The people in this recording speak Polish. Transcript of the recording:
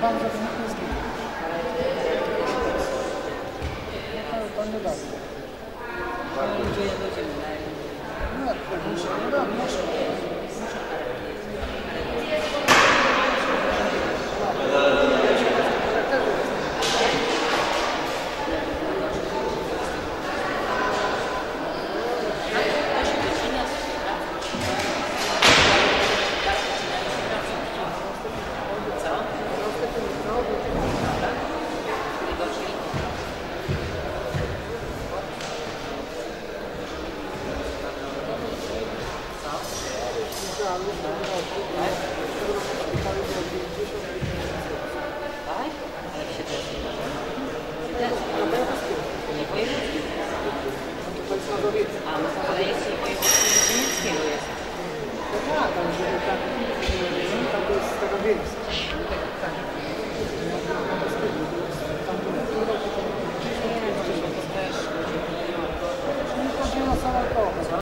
bardzo pięknie zginąć. To, to nie dobrze. No to nie dobrze. Tak? Ale się też nie wojewódzki. A, no to ale jeśli wojewódzki, to niemieckiego jest. Tak, ale żeby tak,